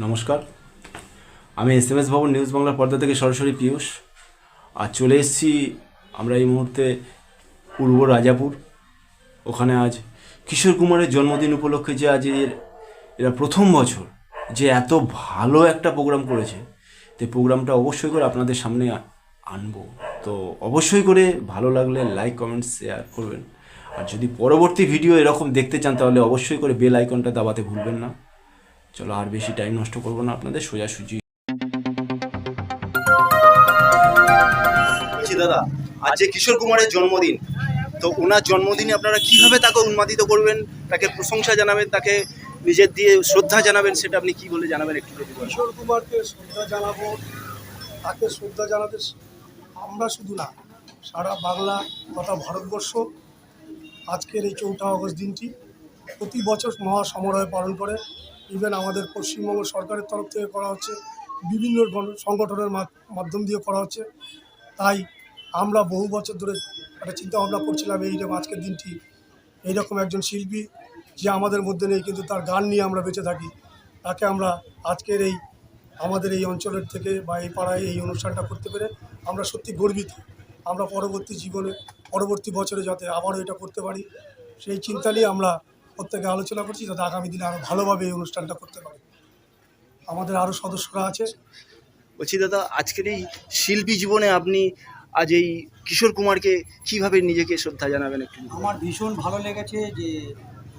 নমস্কার। আমি S M S Bhavan news বাংলার পর্দা থেকে সরাসরি পীয়ূষ। আর চলে এসেছি আমরা এই মুহূর্তে পূর্ব রাজাপুর। ওখানে আজ কিশোর কুমারের জন্মদিন উপলক্ষে যে আজ এর, এরা প্রথম বছর যে এত ভালো একটা প্রোগ্রাম করেছে, তো প্রোগ্রামটা অবশ্যই করে আপনাদের সামনে আনব। তো অবশ্যই করে ভালো লাগলে লাইক কমেন্ট শেয়ার করবেন। আর যদি পরবর্তী ভিডিও এরকম দেখতে চান তাহলে অবশ্যই করে বেল আইকনটা দাবাতে ভুলবেন না। চলো আর বেশি টাইম নষ্ট করব না আপনাদের সোজাসুজি বলছি দাদা আজ যে কিশোর কুমারের জন্মদিন। তো ওনার জন্মদিনে আপনারা কীভাবে তাকে উন্মাদিত করবেন তাকে প্রশংসা জানাবেন তাকে নিজের দিয়ে শ্রদ্ধা জানাবেন সেটা আপনি কি বলে জানাবেন একটু যদি কিশোর কুমারকে শ্রদ্ধা জানাব তাকে শ্রদ্ধা জানাতে আমরা শুধু না সারা বাংলা তথা ভারতবর্ষ আজকের এই চৌঠা আগস্ট দিনটি প্রতি বছর মহা সমারোহে পালন করে। ইভেন আমাদের পশ্চিমবঙ্গ সরকারের তরফ থেকে করা হচ্ছে, বিভিন্ন সংগঠনের মাধ- মাধ্যম দিয়ে করা হচ্ছে। তাই আমরা বহু বছর ধরে একটা চিন্তা ভাবনা করছিলাম, এই যে আজকের দিনটি, এইরকম একজন শিল্পী যে আমাদের মধ্যে নেই, কিন্তু তার গান নিয়ে আমরা বেঁচে থাকি, তাকে আমরা আজকের এই, আমাদের এই অঞ্চলের থেকে বা এই পাড়ায় এই অনুষ্ঠানটা করতে পেরে আমরা সত্যি গর্বিত। আমরা পরবর্তী জীবনে, পরবর্তী বছরে যাতে আবারও এটা করতে পারি, সেই চিন্তা নিয়ে আমরা প্রত্যেকে আলোচনা করছি যাতে আগামী দিনে আরও ভালোভাবে এই অনুষ্ঠানটা করতে পারি। আমাদের আরও সদস্যরা আছে। বলছি দাদা আজকের এই শিল্পী জীবনে আপনি আজ এই কিশোর কুমারকে কীভাবে নিজেকে শ্রদ্ধা জানাবেন একটু? আমার ভীষণ ভালো লেগেছে যে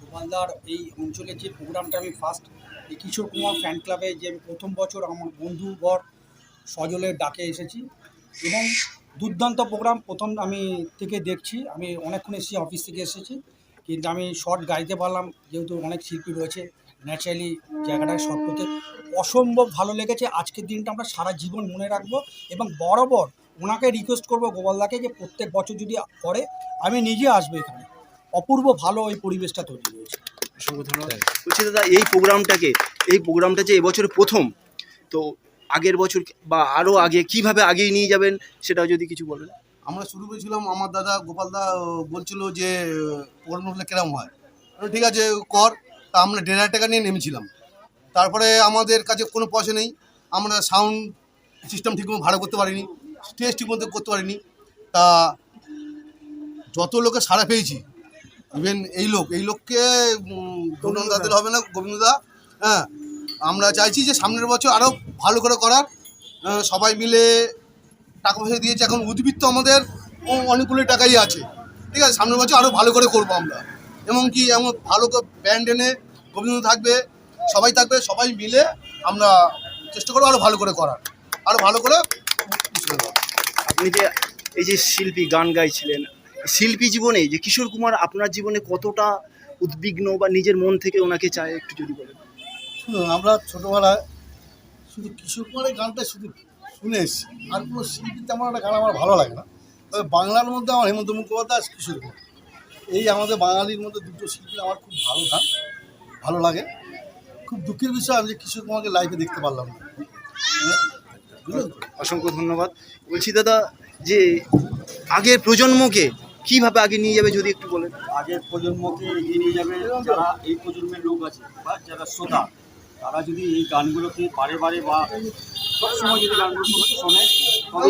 গোপালদার এই অঞ্চলের যে প্রোগ্রামটা আমি ফার্স্ট এই কিশোর কুমার ফ্যান ক্লাবে যে আমি প্রথম বছর আমার বন্ধু বর সজলের ডাকে এসেছি এবং দুর্দান্ত প্রোগ্রাম প্রথম আমি থেকে দেখছি। আমি অনেকক্ষণ এসেছি অফিস থেকে এসেছি। কিন্তু আমি শর্ট গাইতে পারলাম, যেহেতু অনেক শিল্পী রয়েছে ন্যাচারালি জায়গাটা শর্ট করতে। অসম্ভব ভালো লেগেছে, আজকের দিনটা আমরা সারা জীবন মনে রাখব এবং বরাবর ওনাকে রিকোয়েস্ট করব গোপালদাকে যে প্রত্যেক বছর যদি করে, আমি নিজে আসব এখানে। অপূর্ব ভালো ওই পরিবেশটা তৈরি হয়েছে। অসংখ্য বলছি দাদা, এই প্রোগ্রামটাকে, এই প্রোগ্রামটা যে এবছর প্রথম, তো আগের বছর বা আরও আগে কীভাবে আগিয়ে নিয়ে যাবেন সেটা যদি কিছু বলেন আমরা শুরু করেছিলাম, আমার দাদা গোপালদা বলছিল যে পড়ানো হলে কেরম হয়? ঠিক আছে, কর। তা আমরা দেড় হাজার টাকা নিয়ে নেমেছিলাম। তারপরে আমাদের কাছে কোনো পয়সা নেই। আমরা সাউন্ড সিস্টেম ঠিকমতো ভাড়া করতে পারিনি, স্টেজ ঠিকমতো করতে পারিনি। তা যত লোকে সাড়া পেয়েছি, ইভেন এই লোক, এই লোককে দাদের হবে না, গোবিন্দ দা? হ্যাঁ আমরা চাইছি যে সামনের বছর আরও ভালো করে করার। সবাই মিলে টাকা পয়সা দিয়েছে এখন উদ্বৃত্ত আমাদের ও- অনেকগুলো টাকাই আছে। ঠিক আছে সামনের বছর আরও ভালো করে করব আমরা। এমনকি এমন ভালো করে ব্যান্ড এনে গোবিন্দ থাকবে সবাই থাকবে সবাই মিলে আমরা চেষ্টা করব আরও ভালো করে করার। আরও ভালো করে। আপনি যে এই যে শিল্পী গান গাইছিলেন শিল্পী জীবনে যে কিশোর কুমার আপনার জীবনে কতটা উদ্বিগ্ন বা নিজের মন থেকে ওনাকে চায় একটু যদি বলেন। শুনুন আমরা ছোটোবেলায় শুধু কিশোর কুমারের গানটা শুধু শুনে এসেছি। আর কোনো শিল্পী তেমন একটা গান আমার ভালো লাগে না। তবে বাংলার মধ্যে আমার হেমন্ত মুখোপাধ্যায় আর কিশোর কুমার। এই আমাদের বাঙালির মধ্যে দুটো শিল্পী আমার খুব ভালো গান ভালো লাগে। খুব দুঃখের বিষয় আমি যে কিশোর কুমারকে লাইভে দেখতে পারলাম না। বুঝলেন অসংখ্য ধন্যবাদ। বলছি দাদা যে আগের প্রজন্মকে কীভাবে আগে নিয়ে যাবে যদি একটু বলেন? আগের প্রজন্মকে এগিয়ে নিয়ে যাবে যারা এই প্রজন্মের লোক আছে বা যারা শ্রোতা তারা যদি এই গানগুলোকে বারে বারে বা সবসময় যদি গানগুলো শোনে তবে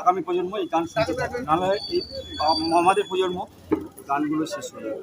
আগামী প্রজন্ম এই গান শুনতে পারে নাহলে এই মহামাদের আমাদের প্রজন্ম গানগুলো শেষ হয়ে যাবে।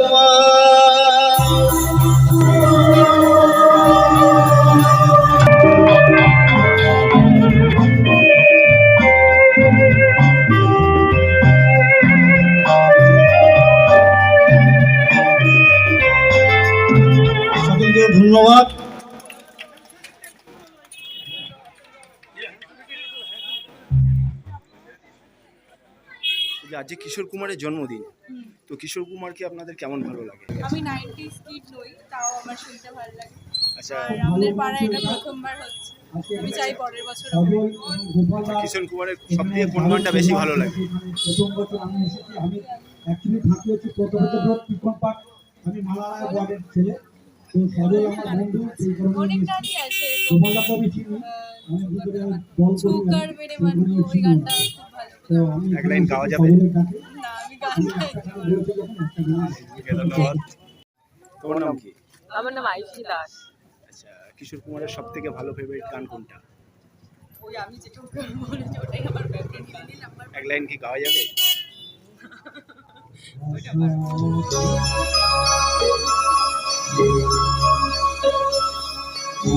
যে আজ কিশোর কুমারের জন্মদিন তো কিশোর কুমারকে আপনাদের কেমন ভালো লাগে? আমি নাইনটিস কিড নই তাও আমার শুনতে ভালো লাগে। আচ্ছা। আমাদের পাড়ায় এটা প্রথমবার হচ্ছে। আমি চাই পরের বছর। কিশোর কুমারের সব থেকে কোন গানটা বেশি ভালো লাগে? প্রথম বছর আমি এসেছি আমি অ্যাকচুয়ালি থাকি হচ্ছে প্রথমত পার্ক আমি মালালায় ওয়ার্ডের ছেলে। তো সজল আমার বন্ধু সেই কারণে অনেক। গানই আছে গোপালদা কবি চিনি। আমি দুজনে দল করি ছুকার মেরে ওই গানটা খুব ভালো। তো আমি এক লাইন গাওয়া যাবে? ধন্যবাদ। তোমার নাম কি? আমার নাম আইসি দাস। আচ্ছা কিশোর কুমারের সব থেকে ভালো ফেভারিট গান কোনটা? ওই আমি যেটা বলেছি ওটাই আমার ফেভারিট নাম্বার এক লাইন কি গাওয়া যাবে?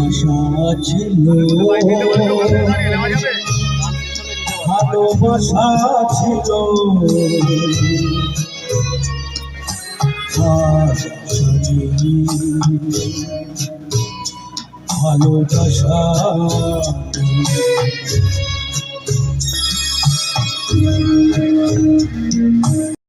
আশা ছিল। ভালোবাসা ছিল ভালোবাসা।